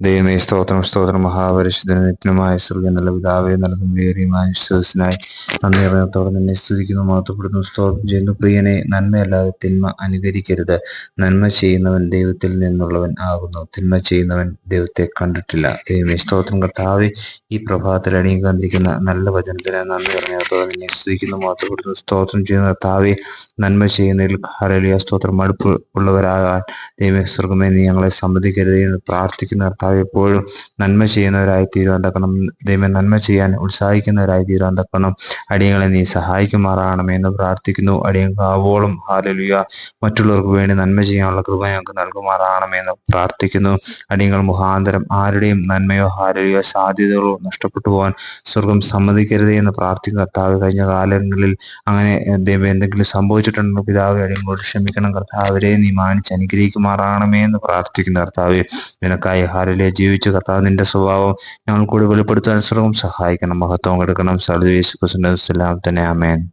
ദൈവമേ സ്തോത്രം സ്തോത്രം. മഹാപരിശുദ്ധനും നിത്യനുമായ സ്വർഗം നല്ല പിതാവേ നൽകും വേറിയുമായ വിശ്വസനായി നന്ദി അറിയത്തോടെ നിന്നെ സ്തുതിക്കുന്നു മഹത്വപ്പെടുന്നു സ്തോത്രം ചെയ്യുന്നു. പ്രിയനെ നന്മയല്ലാതെ തിന്മ അനുകരിക്കരുത്. നന്മ ചെയ്യുന്നവൻ ദൈവത്തിൽ നിന്നുള്ളവൻ ആകുന്നു. തിന്മ ചെയ്യുന്നവൻ ദൈവത്തെ കണ്ടിട്ടില്ല. ദൈവമേ സ്തോത്രം. കർത്താവെ ഈ പ്രഭാതത്തിൽ അണിയിക്കാതിരിക്കുന്ന നല്ല വചനത്തിന് നന്ദി അറിയാത്തോടെ നിന്നെ സ്തുതിക്കുന്നു മഹത്വപ്പെടുന്നു സ്തോത്രം ചെയ്യുന്ന. കർത്താവെ നന്മ ചെയ്യുന്നതിൽ ഹരലിയ സ്തോത്രം. മടുപ്പ് ഉള്ളവരാകാൻ ദൈവമേ സ്വർഗമേ നീ ഞങ്ങളെ സമ്മതിക്കരുത് എന്ന് പ്രാർത്ഥിക്കുന്ന. കർത്താവ് എപ്പോഴും നന്മ ചെയ്യുന്നവരായി തീരുവാൻ തക്കണം ദൈവം നന്മ ചെയ്യാൻ ഉത്സാഹിക്കുന്നവരായി തീരുവാൻ തക്കണം അടിയങ്ങളെ നീ സഹായിക്കുമാറാകണമേ എന്ന് പ്രാർത്ഥിക്കുന്നു. അടിയങ്ങൾക്ക് ആവോളം ഹാലലുയ മറ്റുള്ളവർക്ക് വേണ്ടി നന്മ ചെയ്യാനുള്ള കൃപ ഞങ്ങൾക്ക് നൽകുമാറാകണമേ എന്ന് പ്രാർത്ഥിക്കുന്നു. അടിയങ്ങൾ മുഖാന്തരം ആരുടെയും നന്മയോ ഹാലലുയോ സാധ്യതകളോ നഷ്ടപ്പെട്ടു പോകാൻ സ്വർഗം സമ്മതിക്കരുതേ എന്ന് പ്രാർത്ഥിക്കുന്ന. കർത്താവ് കഴിഞ്ഞ കാലങ്ങളിൽ അങ്ങനെ ദൈവം എന്തെങ്കിലും സംഭവിച്ചിട്ടുണ്ടോ പിതാവ് അടിയങ്ങളോട് ക്ഷമിക്കണം. കർത്താവരെ നീ മാനിച്ച് അനുഗ്രഹിക്കുമാറാകണമേ എന്ന് പ്രാർത്ഥിക്കുന്ന. കർത്താവ് നിനക്കായി ഹാലലെ ജീവിച്ച് കർത്താവ് നിന്റെ സ്വഭാവം ഞങ്ങൾ കൂടി വെളിപ്പെടുത്താൻ ശ്രമം സഹായിക്കണം. മഹത്വം കൊടുക്കണം. സർവേശ് കുസുലാം തന്നെ അമേൻ